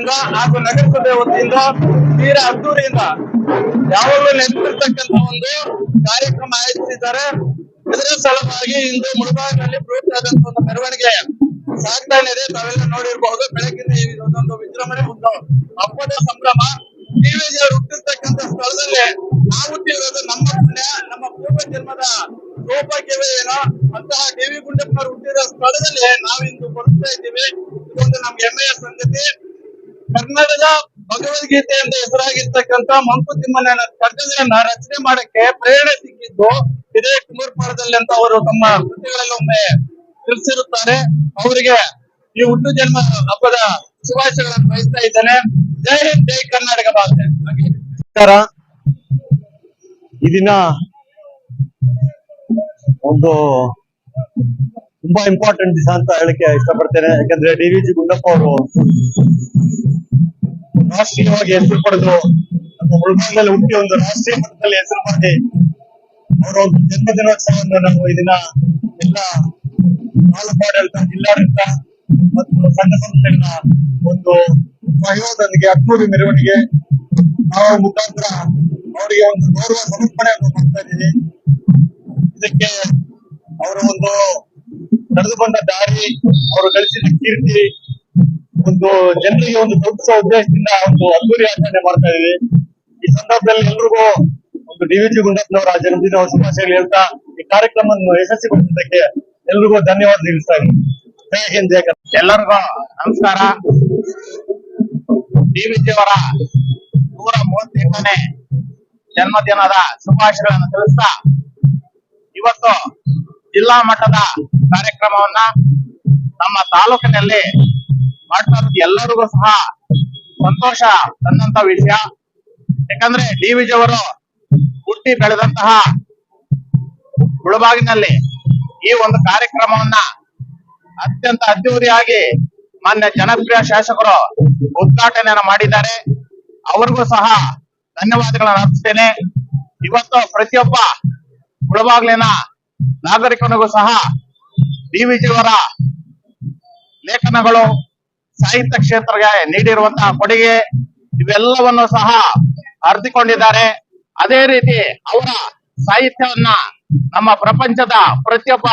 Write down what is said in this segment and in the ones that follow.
ಹಾಗೂ ನಗರಸಭೆ ವತಿಯಿಂದ ತೀರಾ ಅದ್ದೂರಿಯಿಂದ ಯಾವಾಗಲೂ ನೆನಪಿರ್ತಕ್ಕಂತ ಒಂದು ಕಾರ್ಯಕ್ರಮ ಆಯೋಜಿಸಿದ್ದಾರೆ. ಇದರ ಸಲುವಾಗಿ ಇಂದು ಮುಳುಬಾಗಿನಲ್ಲಿ ಬೃಹತ್ ಆದಂತ ಒಂದು ಮೆರವಣಿಗೆ ಸಾಗ್ತಾ ಇದೆ. ತಾವೆಲ್ಲ ನೋಡಿರಬಹುದು ಬೆಳಗಿನ ಒಂದೊಂದು ವಿಜೃಂಭಣೆ ಒಂದು ಹಬ್ಬದ ಸಂಭ್ರಮ. ಡಿವಿಜಿ ಅವರು ಹುಟ್ಟಿರ್ತಕ್ಕಂತ ಸ್ಥಳದಲ್ಲಿ ನಾವು ಹುಟ್ಟಿರೋದು ನಮ್ಮ ಪುಣ್ಯ. ನಮ್ಮ ಪೂರ್ವ ಜನ್ಮದ ಸೌಭಾಗ್ಯವೇ ಏನೋ. ಅಂತಹ ದೇವಿ ಗುಂಡಪ್ಪನವರು ಹುಟ್ಟಿರೋ ಸ್ಥಳದಲ್ಲಿ ನಾವಿಂದು ಬರ್ತಾ ಇದ್ದೀವಿ. ಇದೊಂದು ನಮ್ಗೆ ಹೆಮ್ಮೆಯ ಸಂಗತಿ. ಕನ್ನಡದ ಭಗವದ್ಗೀತೆ ಅಂತ ಹೆಸರಾಗಿರ್ತಕ್ಕಂತ ಮಂಕುತಿಮ್ಮನ ಕಗ್ಗಗಳನ್ನ ರಚನೆ ಮಾಡಕ್ಕೆ ಪ್ರೇರಣೆ ಸಿಕ್ಕಿದ್ದು ಇದೇ ಕುಮರ್ಪಾಡದಲ್ಲಿ ಅಂತ ಅವರು ತಮ್ಮ ಕೃತಿಗಳಲ್ಲಿ ಒಮ್ಮೆ ತಿಳಿಸಿರುತ್ತಾರೆ. ಅವರಿಗೆ ಈ ಹುಟ್ಟು ಜನ್ಮ ಹಬ್ಬದ ಶುಭಾಶಯಗಳನ್ನು ಬಯಸ್ತಾ ಇದ್ದೇನೆ. ಜೈ ಹಿಂದ್, ಜೈ ಕರ್ನಾಟಕ ಭಾಷೆ ನಮಸ್ಕಾರ. ಈ ದಿನ ಒಂದು ತುಂಬಾ ಇಂಪಾರ್ಟೆಂಟ್ ದಿವಸ ಅಂತ ಹೇಳಕ್ಕೆ ಇಷ್ಟಪಡ್ತೇನೆ. ಯಾಕಂದ್ರೆ ಡಿ ವಿ ಜಿ ಗುಂಡಪ್ಪ ಅವರು ರಾಷ್ಟ್ರೀಯವಾಗಿ ಹೆಸರು ಪಡೆದು ನಮ್ಮ ಹುಟ್ಟಿ ಒಂದು ರಾಷ್ಟ್ರೀಯ ಮಟ್ಟದಲ್ಲಿ ಹೆಸರು ಮಾಡಿ ಅವರ ಒಂದು ಜನ್ಮ ದಿನೋತ್ಸವವನ್ನು ನಾವು ಈ ದಿನ ಎಲ್ಲ ತಾಲೂಕು ಜಿಲ್ಲಾಡಳಿತ ಮತ್ತು ಸಂಘ ಸಂಸ್ಥೆಗಳ ಒಂದು ಸಹಯೋಗದೊಂದಿಗೆ, ಅದ್ಭುತ ಮೆರವಣಿಗೆ ನಾವು ಮುಖಾಂತರ ಅವರಿಗೆ ಒಂದು ಗೌರವ ಸಮರ್ಪಣೆಯನ್ನು ಮಾಡ್ತಾ ಇದ್ದೀವಿ. ಇದಕ್ಕೆ ಅವರ ಒಂದು ನಡೆದು ಬಂದ ದಾರಿ, ಅವರು ಗಳಿಸಿದ ಕೀರ್ತಿ ಒಂದು ಜನರಿಗೆ ಒಂದು ತಲುಪಿಸುವ ಉದ್ದೇಶದಿಂದ ಒಂದು ಅದ್ದೂರಿ ಆಚರಣೆ ಮಾಡ್ತಾ ಇದೀವಿ ಈ ಸಂದರ್ಭದಲ್ಲಿ ಎಲ್ರಿಗೂ ಒಂದು ಡಿ ವಿ ಜಿ ಗುಂಡಪ್ಪನವರ ಜನ್ಮದಿನ ಶುಭಾಶಯಗಳು ಹೇಳ್ತಾ, ಈ ಕಾರ್ಯಕ್ರಮವನ್ನು ಯಶಸ್ವಿಗೊಳಿಸಿದ್ದಕ್ಕೆ ಎಲ್ರಿಗೂ ಧನ್ಯವಾದ ತಿಳಿಸ್ತಾ ಇದ್ದೀನಿ. ಎಲ್ಲರಿಗೂ ನಮಸ್ಕಾರ. ಡಿವಿಜಿ ಅವರ ನೂರ ಮೂವತ್ತೆಂಟನೇ ಜನ್ಮದಿನದ ಶುಭಾಶಯಗಳನ್ನು ತಿಳಿಸ್ತಾ, ಇವತ್ತು ಜಿಲ್ಲಾ ಮಟ್ಟದ ಕಾರ್ಯಕ್ರಮವನ್ನ ನಮ್ಮ ತಾಲೂಕಿನಲ್ಲಿ ಮಾಡ್ತಾ ಇರೋದು ಎಲ್ಲರಿಗೂ ಸಹ ಸಂತೋಷ ತಂದಂತ ವಿಷಯ. ಯಾಕಂದ್ರೆ ಡಿವಿಜಿ ಅವರು ಹುಟ್ಟಿ ಬೆಳೆದಂತಹ ಮುಳಬಾಗಿನಲ್ಲಿ ಈ ಒಂದು ಕಾರ್ಯಕ್ರಮವನ್ನ ಅತ್ಯಂತ ಅದ್ದೂರಿಯಾಗಿ ಮಾನ್ಯ ಜನಪ್ರಿಯ ಶಾಸಕರು ಉದ್ಘಾಟನೆಯನ್ನ ಮಾಡಿದ್ದಾರೆ. ಅವ್ರಿಗೂ ಸಹ ಧನ್ಯವಾದಗಳನ್ನು ಅರ್ಪಿಸ್ತೇನೆ. ಇವತ್ತು ಪ್ರತಿಯೊಬ್ಬ ಮುಳಬಾಗ್ಲಿನ ನಾಗರಿಕನಿಗೂ ಸಹ ಡಿವಿಜಿ ಅವರ ಲೇಖನಗಳು ಸಾಹಿತ್ಯ ಕ್ಷೇತ್ರಕ್ಕೆ ನೀಡಿರುವಂತಹ ಕೊಡುಗೆ ಇವೆಲ್ಲವನ್ನು ಸಹ ಅರ್ಥಿಕೊಂಡಿದ್ದಾರೆ ಅದೇ ರೀತಿ ಅವರ ಸಾಹಿತ್ಯವನ್ನ ನಮ್ಮ ಪ್ರಪಂಚದ ಪ್ರತಿಯೊಬ್ಬ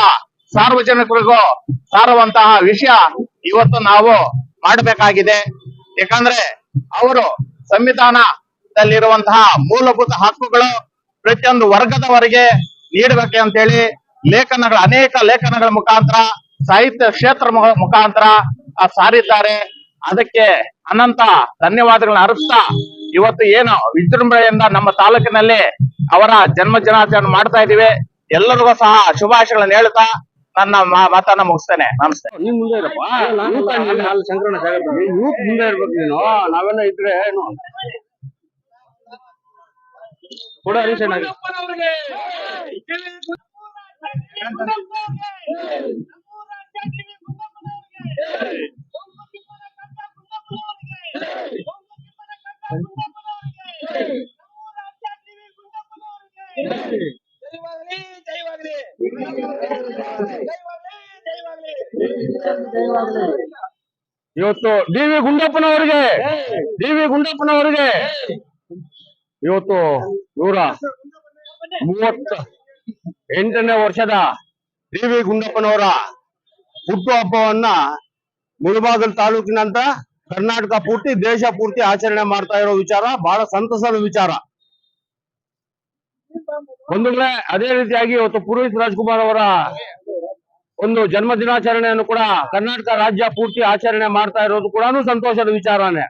ಸಾರ್ವಜನಿಕರಿಗೂ ಸಾರುವಂತಹ ವಿಷಯ ಇವತ್ತು ನಾವು ಮಾಡಬೇಕಾಗಿದೆ. ಯಾಕಂದ್ರೆ ಅವರು ಸಂವಿಧಾನದಲ್ಲಿರುವಂತಹ ಮೂಲಭೂತ ಹಕ್ಕುಗಳು ಪ್ರತಿಯೊಂದು ವರ್ಗದವರೆಗೆ ನೀಡಬೇಕು ಅಂತೇಳಿ ಲೇಖನಗಳ, ಅನೇಕ ಲೇಖನಗಳ ಮುಖಾಂತರ, ಸಾಹಿತ್ಯ ಕ್ಷೇತ್ರ ಮುಖಾಂತರ ಸಾರಿದ್ದಾರೆ ಅದಕ್ಕೆ ಅನಂತ ಧನ್ಯವಾದಗಳನ್ನ ಅರ್ಪಿಸ್ತಾ ಇವತ್ತು ಏನು ವಿಜೃಂಭಣೆಯಿಂದ ನಮ್ಮ ತಾಲೂಕಿನಲ್ಲಿ ಅವರ ಜನ್ಮ ದಿನಾಚರಣೆ ಮಾಡ್ತಾ ಇದೀವಿ ಎಲ್ಲರಿಗೂ ಸಹ ಶುಭಾಶಯಗಳನ್ನ ಹೇಳ್ತಾ ನನ್ನ ಮಾ- ಮಾತನ್ನ ಮುಗಿಸ್ತೇನೆ. ನಮಸ್ತೆ. ನೀನ್ ಮುಂದೆ ಇರಪ್ಪ. ಯೂತ್ ಮುಂದೆ ಇರ್ಬೇಕು ನೀನು. ನಾವೆಲ್ಲ ಇದ್ರೆ ಏನು? ಕೊಡ ಇವತ್ತು ಡಿ ವಿ ಗುಂಡಪ್ಪನವರಿಗೆ, ಡಿ ವಿ ಗುಂಡಪ್ಪನವರಿಗೆ ಇವತ್ತು ನೂರ ಮೂವತ್ತ ಎಂಟನೇ ವರ್ಷದ ಡಿ ವಿ ಗುಂಡಪ್ಪನವರ ಹುಟ್ಟುಹಬ್ಬವನ್ನ ಮುಳಬಾಗಲ್ ತಾಲೂಕಿನಂತ ಕರ್ನಾಟಕ ಪೂರ್ತಿ, ದೇಶ ಪೂರ್ತಿ ಆಚರಣೆ ಮಾಡ್ತಾ ಇರೋ ವಿಚಾರ, ಬಹಳ ಸಂತಸದ ವಿಚಾರ. ಒಂದು ಅದೇ ರೀತಿಯಾಗಿ ಇವತ್ತು ಪುರೋಹಿತ್ ರಾಜ್ಕುಮಾರ್ ಅವರ ಒಂದು ಜನ್ಮ ದಿನಾಚರಣೆಯನ್ನು ಕೂಡ ಕರ್ನಾಟಕ ರಾಜ್ಯ ಪೂರ್ತಿ ಆಚರಣೆ ಮಾಡ್ತಾ ಇರೋದು ಕೂಡ ಸಂತೋಷದ ವಿಚಾರನೇ.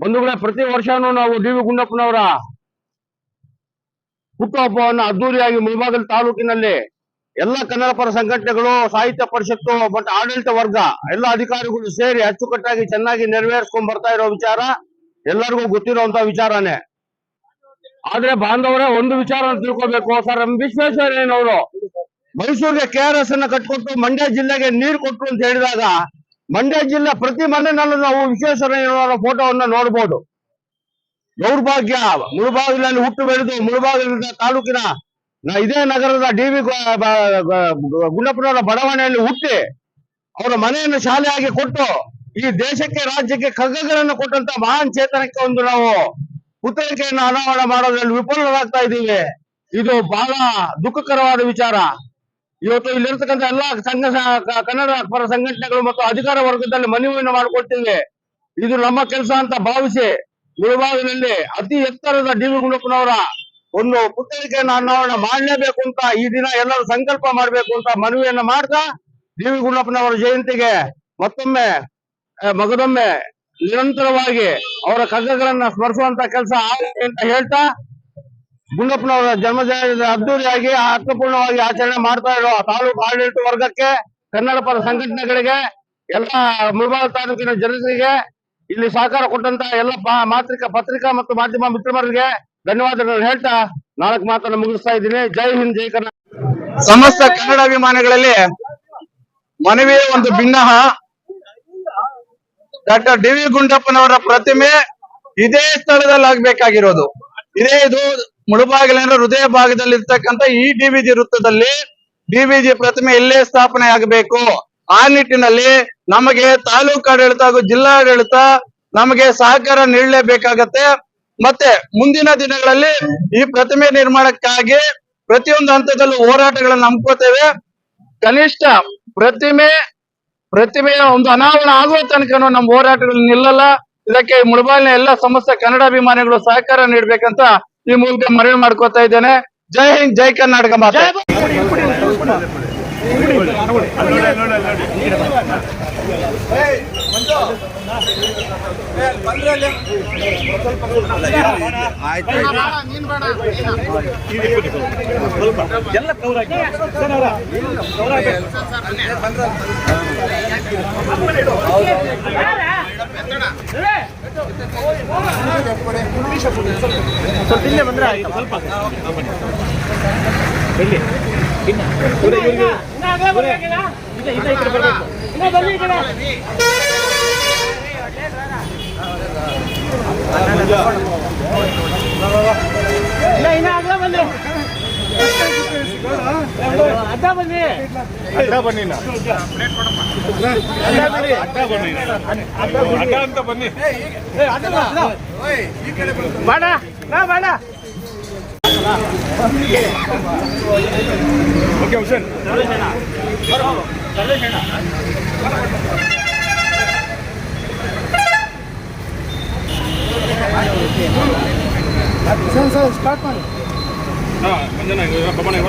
ಬಂಧುಗಳೇ ಪ್ರತಿ ವರ್ಷನೂ ನಾವು ಡಿ ವಿ ಗುಂಡಪ್ಪನವರ ಹುಟ್ಟುಹಬ್ಬವನ್ನು ಅದ್ದೂರಿಯಾಗಿ ಮುಳಬಾಗಲ್ ತಾಲೂಕಿನಲ್ಲಿ ಎಲ್ಲ ಕನ್ನಡ ಪರ ಸಂಘಟನೆಗಳು, ಸಾಹಿತ್ಯ ಪರಿಷತ್ತು ಬಟ್ ಆಡಳಿತ ವರ್ಗ, ಎಲ್ಲ ಅಧಿಕಾರಿಗಳು ಸೇರಿ ಅಚ್ಚುಕಟ್ಟಾಗಿ ಚೆನ್ನಾಗಿ ನೆರವೇರಿಸ್ಕೊಂಡ್ ಬರ್ತಾ ಇರೋ ವಿಚಾರ ಎಲ್ಲರಿಗೂ ಗೊತ್ತಿರುವಂತ ವಿಚಾರನೇ. ಆದ್ರೆ ಬಾಂಧವರೇ, ಒಂದು ವಿಚಾರ ತಿಳ್ಕೊಬೇಕು. ಸರ್ ಎಂ ವಿಶ್ವೇಶ್ವರಯ್ಯನವರು ಮೈಸೂರಿಗೆ ಕೆ ಆರ್ ಎಸ್ ಅನ್ನ ಕಟ್ಕೊಟ್ಟು ಮಂಡ್ಯ ಜಿಲ್ಲೆಗೆ ನೀರು ಕೊಟ್ಟರು ಅಂತ ಹೇಳಿದಾಗ, ಮಂಡ್ಯ ಜಿಲ್ಲೆ ಪ್ರತಿ ಮನೆಯಲ್ಲೂ ನಾವು ವಿಶ್ವೇಶ್ವರಯ್ಯನವರ ಫೋಟೋವನ್ನ ನೋಡಬಹುದು ದೌರ್ಭಾಗ್ಯ ಮುಳುಬಾಗಿಲಲ್ಲಿ ಹುಟ್ಟು ಬೆಳೆದು ಮುಳುಬಾಗಿಲ ತಾಲೂಕಿನ ನ- ಇದೇ ನಗರದ ಡಿ ವಿ ಗುಂಡಪ್ಪನವರ ಬಡಾವಣೆಯಲ್ಲಿ ಹುಟ್ಟಿ ಅವರ ಮನೆಯನ್ನು ಶಾಲೆಯಾಗಿ ಕೊಟ್ಟು ಈ ದೇಶಕ್ಕೆ ರಾಜ್ಯಕ್ಕೆ ಕಗ್ಗಗಳನ್ನು ಕೊಟ್ಟಂತ ಮಹಾನ್ ಚೇತನಕ್ಕೆ ಒಂದು ನಾವು ಪುತ್ರಿಕೆಯನ್ನು ಅನಾವರಣ ಮಾಡೋದ್ರಲ್ಲಿ ವಿಫಲರಾಗ್ತಾ ಇದ್ದೀವಿ. ಇದು ಬಹಳ ದುಃಖಕರವಾದ ವಿಚಾರ. ಇವತ್ತು ಇಲ್ಲಿರ್ತಕ್ಕಂಥ ಎಲ್ಲಾ ಸಂಘ ಕನ್ನಡ ಪರ ಸಂಘಟನೆಗಳು ಮತ್ತು ಅಧಿಕಾರ ವರ್ಗದಲ್ಲಿ ಮನವಿಯನ್ನು ಮಾಡಿಕೊಡ್ತೀವಿ ಇದು ನಮ್ಮ ಕೆಲಸ ಅಂತ ಭಾವಿಸಿ ಮುಳುಬಾಗಿಲಲ್ಲಿ ಅತಿ ಎತ್ತರದ ಡಿ ವಿ ಗುಂಡಪ್ಪನವರ ಒಂದು ಪುತ್ರಿಕೆಯನ್ನು ಅನಾವರಣ ಮಾಡಲೇಬೇಕು ಅಂತ ಈ ದಿನ ಎಲ್ಲರೂ ಸಂಕಲ್ಪ ಮಾಡಬೇಕು ಅಂತ ಮನವಿಯನ್ನ ಮಾಡ್ತಾ ದೇವಿ ಗುಂಡಪ್ಪನವರ ಜಯಂತಿಗೆ ಮತ್ತೊಮ್ಮೆ ಮಗದೊಮ್ಮೆ ನಿರಂತರವಾಗಿ ಅವರ ಕಗ್ಗಗಳನ್ನ ಸ್ಮರಿಸುವಂತ ಕೆಲಸ ಆಗಲಿ ಅಂತ ಹೇಳ್ತಾ ಗುಂಡಪ್ಪನವರ ಜನ್ಮ ಜಯಂತಿ ಅದ್ದೂರಿಯಾಗಿ ಅರ್ಥಪೂರ್ಣವಾಗಿ ಆಚರಣೆ ಮಾಡ್ತಾ ಇರೋ ತಾಲೂಕು ಆಡಳಿತ ವರ್ಗಕ್ಕೆ ಕನ್ನಡ ಪರ ಸಂಘಟನೆಗಳಿಗೆ, ಎಲ್ಲ ಮುಳಬಾಗ ತಾಲೂಕಿನ ಜನರಿಗೆ ಇಲ್ಲಿ ಸಹಕಾರ ಕೊಟ್ಟಂತ ಎಲ್ಲ ಮಾತ್ರಿಕ ಪತ್ರಿಕಾ ಮತ್ತು ಮಾಧ್ಯಮ ಮಿತ್ರರಿಗೆ ಧನ್ಯವಾದಗಳನ್ನು ಹೇಳ್ತಾ ನಾಲ್ಕು ಮಾತನ್ನು ಮುಗಿಸ್ತಾ ಇದ್ದೀನಿ. ಜೈ ಹಿಂದ್, ಜೈ ಕರ್ನಾಟಕ ಸಮಸ್ತ ಕನ್ನಡ ಅಭಿಮಾನಿಗಳಲ್ಲಿ ಮನವಿ ಒಂದು ಭಿನ್ನ ಡಾಕ್ಟರ್ ಡಿ ವಿ ಗುಂಡಪ್ಪನವರ ಪ್ರತಿಮೆ ಇದೇ ಸ್ಥಳದಲ್ಲಿ ಆಗ್ಬೇಕಾಗಿರೋದು ಇದೇ ಇದು ಮುಳುಬಾಗಿಲಿನ ಹೃದಯ ಭಾಗದಲ್ಲಿ ಇರ್ತಕ್ಕಂಥ ಈ ಡಿವಿಜಿ ವೃತ್ತದಲ್ಲಿ ಡಿವಿಜಿ ಪ್ರತಿಮೆ ಇಲ್ಲೇ ಸ್ಥಾಪನೆ ಆಗಬೇಕು. ಆ ನಿಟ್ಟಿನಲ್ಲಿ ನಮಗೆ ತಾಲೂಕು ಆಡಳಿತ ಹಾಗೂ ಜಿಲ್ಲಾಡಳಿತ ನಮಗೆ ಸಹಕಾರ ನೀಡಲೇಬೇಕಾಗತ್ತೆ. ಮತ್ತೆ ಮುಂದಿನ ದಿನಗಳಲ್ಲಿ ಈ ಪ್ರತಿಮೆ ನಿರ್ಮಾಣಕ್ಕಾಗಿ ಪ್ರತಿಯೊಂದು ಹಂತದಲ್ಲೂ ಹೋರಾಟಗಳನ್ನು ಹಮ್ಮಿಕೊತೇವೆ ಕನಿಷ್ಠ ಪ್ರತಿಮೆ, ಪ್ರತಿಮೆಯ ಒಂದು ಅನಾವರಣ ಆಗುವ ತನಕ ನಮ್ಮ ಹೋರಾಟಗಳು ನಿಲ್ಲಲ್ಲ. ಇದಕ್ಕೆ ಮುಳಬಾಲಿನ ಎಲ್ಲ ಸಮಸ್ತ ಕನ್ನಡಾಭಿಮಾನಿಗಳು ಸಹಕಾರ ನೀಡಬೇಕಂತ ಈ ಮೂಲಕ ಮನವಿ ಮಾಡ್ಕೋತಾ ಇದ್ದೇನೆ. ಜೈ ಹಿಂದ್, ಜೈ ಕರ್ನಾಟಕ ಮಾತಾಡ ಆಯ್ತು ಎಲ್ಲ ಕವರ್ ಸ್ವಲ್ಪ ಬಂದ್ರೆ ಸ್ವಲ್ಪ ಇಲ್ಲಿ ಇಲ್ಲ ಇಲ್ಲ ಅಡ್ಡ ಬನ್ನಿ ಅಡ್ಡ ಬನ್ನಿ ಅಡ್ಡ ಅಂತ ಬನ್ನಿ ಬೇಡ ನಾ ಬೇಡ ಓಕೆ ಹುಷನ್ ಸರ್ ಸ್ಟಾರ್ಟ್ ಮಾಡಿ ಹಾಂ ಮಂಜನಾಗಿ ಬೊಮ್ಮನಾಗಿ